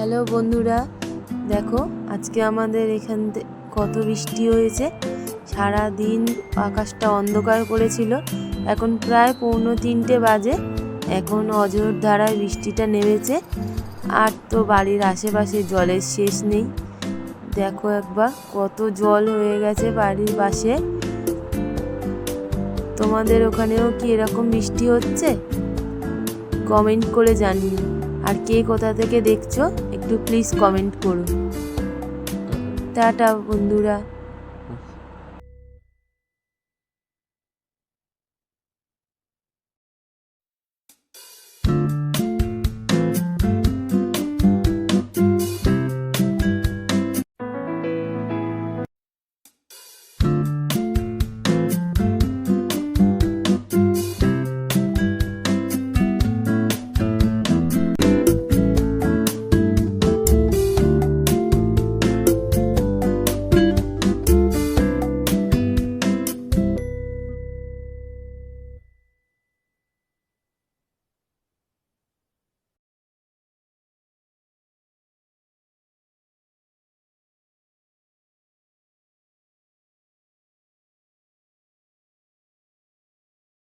Hello বন্ধুরা, দেখো আজকে আমাদের এখান কত বৃষ্টি হয়েছে। সারা দিন আকাশটা অন্ধকার করেছিল। এখন প্রায় পৌনো তিনটে বাজে। এখন অজর ধারায় বৃষ্টিটা নেমেছে। আর তো বাড়ির আশেপাশে জলের শেষ নেই। দেখো একবার কত জল হয়ে গেছে বাড়ির পাশে। তোমাদের ওখানেও কি এরকম বৃষ্টি হচ্ছে? কমেন্ট করে জানিও। আর কে কোথা থেকে দেখছ একটু প্লিজ কমেন্ট করুন টাটা বন্ধুরা।